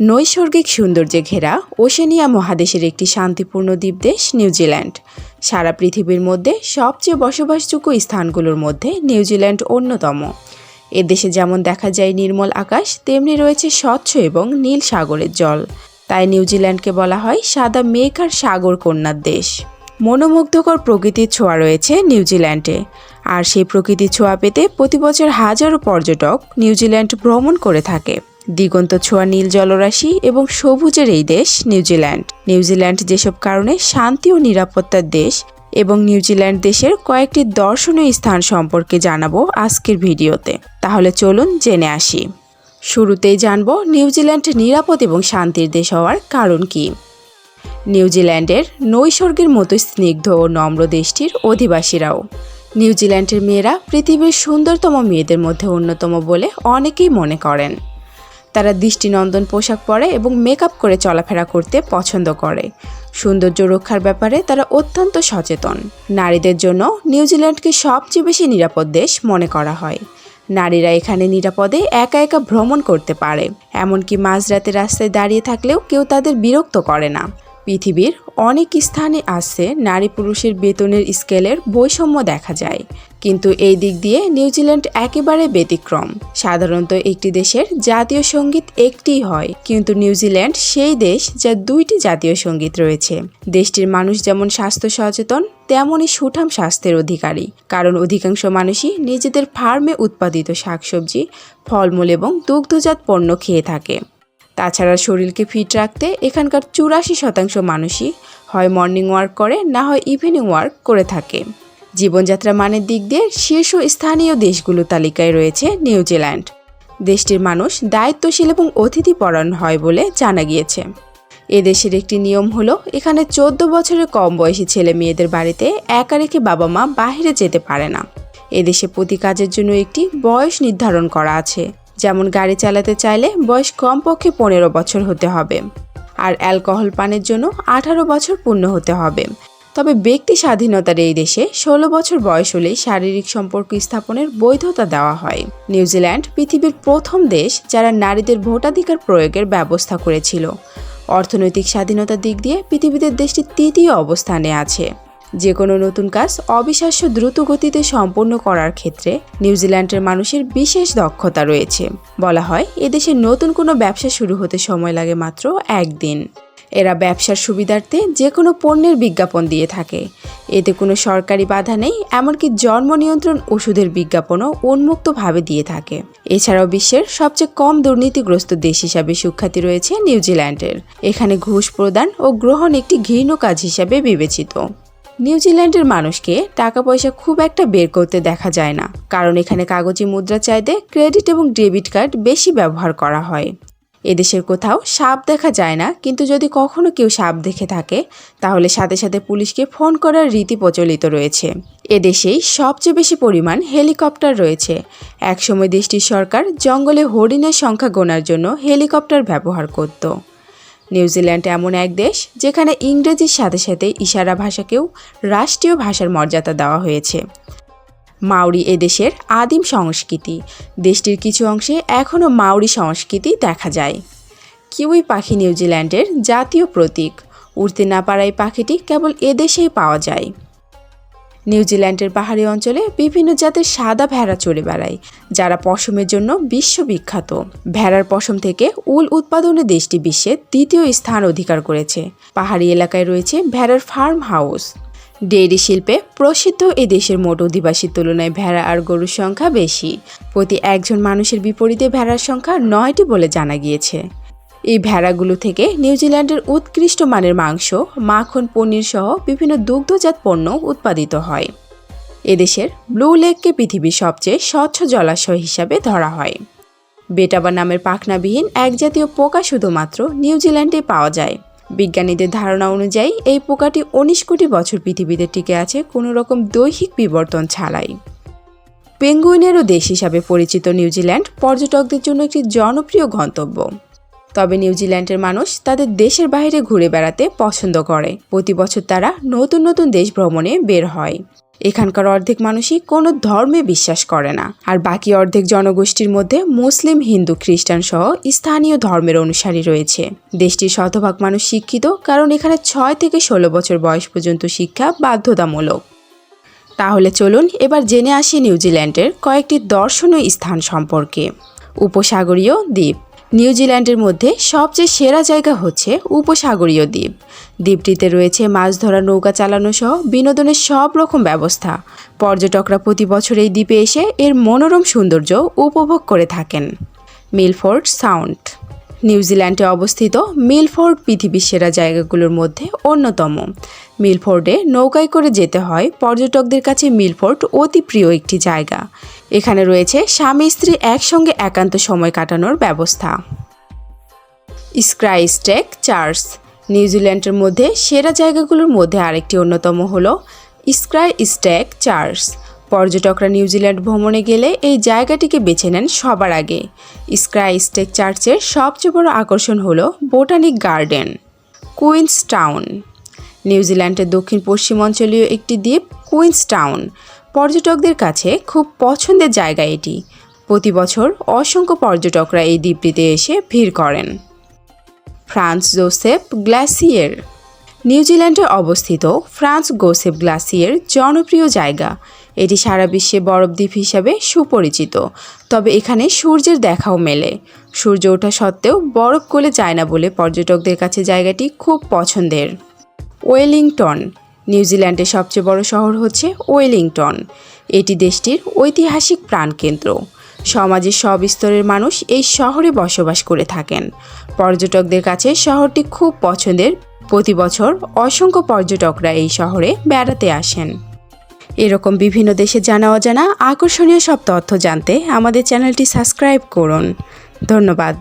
নৈসর্গিক সৌন্দর্যে ঘেরা ওশেনিয়া মহাদেশের একটি শান্তিপূর্ণ দ্বীপদেশ নিউজিল্যান্ড। সারা পৃথিবীর মধ্যে সবচেয়ে বসবাসযোগ্য স্থানগুলোর মধ্যে নিউজিল্যান্ড অন্যতম। এদেশে যেমন দেখা যায় নির্মল আকাশ, তেমনি রয়েছে স্বচ্ছ এবং নীল সাগরের জল। তাই নিউজিল্যান্ডকে বলা হয় সাদা মেঘ আর সাগর কন্যার দেশ। মনোমুগ্ধকর প্রকৃতির ছোঁয়া রয়েছে নিউজিল্যান্ডে। আর সেই প্রকৃতির ছোঁয়া পেতে প্রতি বছর হাজারো পর্যটক নিউজিল্যান্ড ভ্রমণ করে থাকে। দিগন্ত ছোঁয়া নীল জলরাশি এবং সবুজের এই দেশ নিউজিল্যান্ড। নিউজিল্যান্ড যেসব কারণে শান্তি ও নিরাপত্তার দেশ এবং নিউজিল্যান্ড দেশের কয়েকটি দর্শনীয় স্থান সম্পর্কে জানাব আজকের ভিডিওতে। তাহলে চলুন জেনে আসি। শুরুতেই জানব নিউজিল্যান্ড নিরাপদ এবং শান্তির দেশ হওয়ার কারণ কি। নিউজিল্যান্ডের নৈসর্গের মতো স্নিগ্ধ ও নম্র দেশটির অধিবাসীরাও। নিউজিল্যান্ডের মেয়েরা পৃথিবীর সুন্দরতম মেয়েদের মধ্যে অন্যতম বলে অনেকেই মনে করেন। তারা দৃষ্টিনন্দন পোশাক পরে এবং মেকআপ করে চলাফেরা করতে পছন্দ করে। সৌন্দর্য রক্ষার ব্যাপারে তারা অত্যন্ত সচেতন। নারীদের জন্য নিউজিল্যান্ডকে সবচেয়ে বেশি নিরাপদ দেশ মনে করা হয়। নারীরা এখানে নিরাপদে একা একা ভ্রমণ করতে পারে। এমনকি মাঝরাতে রাস্তায় দাঁড়িয়ে থাকলেও কেউ তাদের বিরক্ত করে না। পৃথিবীর অনেক স্থানে আছে নারী পুরুষের বেতনের স্কেলের বৈষম্য দেখা যায়। কিন্তু এই দিক দিয়ে নিউজিল্যান্ড একেবারে ব্যতিক্রম। সাধারণত একটি দেশের জাতীয় সংগীত একটিই হয়, কিন্তু নিউজিল্যান্ড সেই দেশ যার দুইটি জাতীয় সংগীত রয়েছে। দেশটির মানুষ যেমন স্বাস্থ্য সচেতন তেমনই সুঠাম স্বাস্থ্যের অধিকারী। কারণ অধিকাংশ মানুষই নিজেদের ফার্মে উৎপাদিত শাকসবজি, ফলমূল এবং দুগ্ধজাত পণ্য খেয়ে থাকে। তাছাড়া শরীরকে ফিট রাখতে এখানকার চুরাশি শতাংশ মানুষই হয় মর্নিং ওয়ার্ক করে, না হয় ইভিনিং ওয়ার্ক করে থাকে। জীবনযাত্রা মানের দিক দিয়ে শীর্ষ স্থানীয় দেশগুলো তালিকায় রয়েছে নিউজিল্যান্ড দেশটির মানুষ দায়িত্বশীল এবং অতিথিপরায়ণ হয় বলে জানা গিয়েছে। এদেশের একটি নিয়ম হলো, এখানে চোদ্দ বছরের কম বয়সী ছেলে মেয়েদের বাড়িতে একা রেখে বাবা মা বাইরে যেতে পারে না। এদেশে প্রতি কাজের জন্য একটি বয়স নির্ধারণ করা আছে। যেমন গাড়ি চালাতে চাইলে বয়স কমপক্ষে পনেরো বছর হতে হবে। আর অ্যালকোহল পানের জন্য আঠারো বছর পূর্ণ হতে হবে। তবে ব্যক্তি স্বাধীনতার এই দেশে ষোলো বছর বয়স হলেই শারীরিক সম্পর্ক স্থাপনের বৈধতা দেওয়া হয়। নিউজিল্যান্ড পৃথিবীর প্রথম দেশ যারা নারীদের ভোটাধিকার প্রয়োগের ব্যবস্থা করেছিল। অর্থনৈতিক স্বাধীনতার দিক দিয়ে পৃথিবীতে দেশটি তৃতীয় অবস্থানে আছে। যে কোনো নতুন কাজ অবিশ্বাস্য দ্রুত গতিতে সম্পন্ন করার ক্ষেত্রে নিউজিল্যান্ডের মানুষের বিশেষ দক্ষতা রয়েছে। বলা হয় এদেশে নতুন কোনো ব্যবসা শুরু হতে সময় লাগে মাত্র একদিন। এরা ব্যবসার সুবিধার্থে যে কোনো পণ্যের বিজ্ঞাপন দিয়ে থাকে। এতে কোনো সরকারি বাধা নেই, এমনকি জন্ম নিয়ন্ত্রণ ওষুধের বিজ্ঞাপনও উন্মুক্তভাবে দিয়ে থাকে। এছাড়াও বিশ্বের সবচেয়ে কম দুর্নীতিগ্রস্ত দেশ হিসাবে সুখ্যাতি রয়েছে নিউজিল্যান্ডের এখানে ঘুষ প্রদান ও গ্রহণ একটি ঘৃণ্য কাজ হিসাবে বিবেচিত। নিউজিল্যান্ডের মানুষকে টাকা পয়সা খুব একটা বের করতে দেখা যায় না, কারণ এখানে কাগজি মুদ্রা চাইতে ক্রেডিট এবং ডেবিট কার্ড বেশি ব্যবহার করা হয়। এদেশের কোথাও সাপ দেখা যায় না, কিন্তু যদি কখনো কেউ সাপ দেখে থাকে, তাহলে সাথে সাথে পুলিশকে ফোন করার রীতি প্রচলিত রয়েছে। এদেশেই সবচেয়ে বেশি পরিমাণ হেলিকপ্টার রয়েছে। একসময় দেশটির সরকার জঙ্গলে হরিণের সংখ্যা গোনার জন্য হেলিকপ্টার ব্যবহার করত। নিউজিল্যান্ড এমন এক দেশ, যেখানে ইংরেজির সাথে সাথে ইশারা ভাষাকেও রাষ্ট্রীয় ভাষার মর্যাদা দেওয়া হয়েছে। মাউরি এদেশের আদিম সংস্কৃতি। দেশটির কিছু অংশে এখনও মাউরি সংস্কৃতি দেখা যায়। কিউই পাখি নিউজিল্যান্ডের জাতীয় প্রতীক। উড়তে না পারা এই পাখিটি কেবল এদেশেই পাওয়া যায়। নিউজিল্যান্ডের পাহাড়ি অঞ্চলে বিভিন্ন জাতের সাদা ভেড়া চড়ে বেড়ায়, যারা পশমের জন্য বিশ্ববিখ্যাত। ভেড়ার পশম থেকে উল উৎপাদনে দেশটি বিশ্বে দ্বিতীয় স্থান অধিকার করেছে। পাহাড়ি এলাকায় রয়েছে ভেড়ার ফার্ম হাউস। ডেইরি শিল্পে প্রসিদ্ধ এ দেশের মোট অধিবাসীর তুলনায় ভেড়া আর গরুর সংখ্যা বেশি। প্রতি একজন মানুষের বিপরীতে ভেড়ার সংখ্যা নয়টি বলে জানা গিয়েছে। এই ভেড়াগুলো থেকে নিউজিল্যান্ডের উৎকৃষ্ট মানের মাংস, মাখন, পনির সহ বিভিন্ন দুগ্ধজাত পণ্য উৎপাদিত হয়। এদেশের ব্লু লেককে পৃথিবীর সবচেয়ে স্বচ্ছ জলাশয় হিসাবে ধরা হয়। বেটাবা নামের পাখনাবিহীন এক জাতীয় পোকা শুধুমাত্র নিউজিল্যান্ডে পাওয়া যায়। বিজ্ঞানীদের ধারণা অনুযায়ী, এই পোকাটি উনিশ কোটি বছর পৃথিবীতে টিকে আছে কোনো রকম দৈহিক বিবর্তন ছাড়াই। পেঙ্গুইনেরও দেশ হিসাবে পরিচিত নিউজিল্যান্ড পর্যটকদের জন্য একটি জনপ্রিয় গন্তব্য। তবে নিউজিল্যান্ডের মানুষ তাদের দেশের বাইরে ঘুরে বেড়াতে পছন্দ করে। প্রতি বছর তারা নতুন নতুন দেশ ভ্রমণে বের হয়। এখানকার অর্ধেক মানুষই কোনো ধর্মে বিশ্বাস করে না। আর বাকি অর্ধেক জনগোষ্ঠীর মধ্যে মুসলিম, হিন্দু, খ্রিস্টান সহ স্থানীয় ধর্মের অনুসারী রয়েছে। দেশটির শতভাগ মানুষ শিক্ষিত, কারণ এখানে ছয় থেকে ষোলো বছর বয়স পর্যন্ত শিক্ষা বাধ্যতামূলক। তাহলে চলুন এবার জেনে আসি নিউজিল্যান্ডের কয়েকটি দর্শনীয় স্থান সম্পর্কে। উপসাগরীয় দ্বীপ। নিউজিল্যান্ডের মধ্যে সবচেয়ে সেরা জায়গা হচ্ছে উপসাগরীয় দ্বীপ। দ্বীপটিতে রয়েছে মাছ ধরা নৌকা চালানো সহ বিনোদনের সব রকম ব্যবস্থা। পর্যটকরা প্রতি বছর এই দ্বীপে এসে এর মনোরম সৌন্দর্য উপভোগ করে থাকেন। Milford Sound. নিউজিল্যান্ডে অবস্থিত মিলফোর্ড পৃথিবীর সেরা জায়গাগুলোর মধ্যে অন্যতম। মিলফোর্ডে নৌকায় করে যেতে হয় পর্যটকদের কাছে মিলফোর্ড অতি প্রিয় একটি জায়গা। এখানে রয়েছে স্বামী স্ত্রী একসঙ্গে একান্ত সময় কাটানোর ব্যবস্থা। স্ক্রাই স্টেক চার্চ, নিউজিল্যান্ডের মধ্যে সেরা জায়গাগুলোর মধ্যে আরেকটি অন্যতম হলো স্ক্রাই স্টেক চার্চ। পর্যটকরা নিউজিল্যান্ড ভ্রমণে গেলে এই জায়গাটিকে বেছে নেন সবার আগে। স্ক্রাই স্টেক চার্চের সবচেয়ে বড় আকর্ষণ হলো বোটানিক গার্ডেন, কুইন্স টাউন। নিউজিল্যান্ডের দক্ষিণ পশ্চিম অঞ্চলীয় একটি দ্বীপ, কুইন্স টাউন। পর্যটকদের কাছে খুব পছন্দের জায়গা এটি। প্রতি বছর অসংখ্য পর্যটকরা এই দ্বীপটিতে এসে ভিড় করেন। Franz Josef glacier. নিউজিল্যান্ডে অবস্থিত ফ্রান্স গোসেফ গ্লাসিয়ার জনপ্রিয় জায়গা। এটি সারা বিশ্বে বরফ দ্বীপ হিসাবে সুপরিচিত। তবে এখানে সূর্যের দেখাও মেলে। সূর্য ওঠা সত্ত্বেও বরফ গলে যায় না বলে পর্যটকদের কাছে জায়গাটি খুব পছন্দের। ওয়েলিংটন, নিউজিল্যান্ডের সবচেয়ে বড় শহর হচ্ছে ওয়েলিংটন। এটি দেশটির ঐতিহাসিক প্রাণকেন্দ্র। সমাজের সব স্তরের মানুষ এই শহরে বসবাস করে থাকেন। পর্যটকদের কাছে শহরটি খুব পছন্দের। প্রতি বছর অসংখ্য পর্যটকরা এই শহরে বেড়াতে আসেন। এরকম বিভিন্ন দেশে জানা অজানা আকর্ষণীয় সব তথ্য জানতে আমাদের চ্যানেলটি সাবস্ক্রাইব করুন। ধন্যবাদ।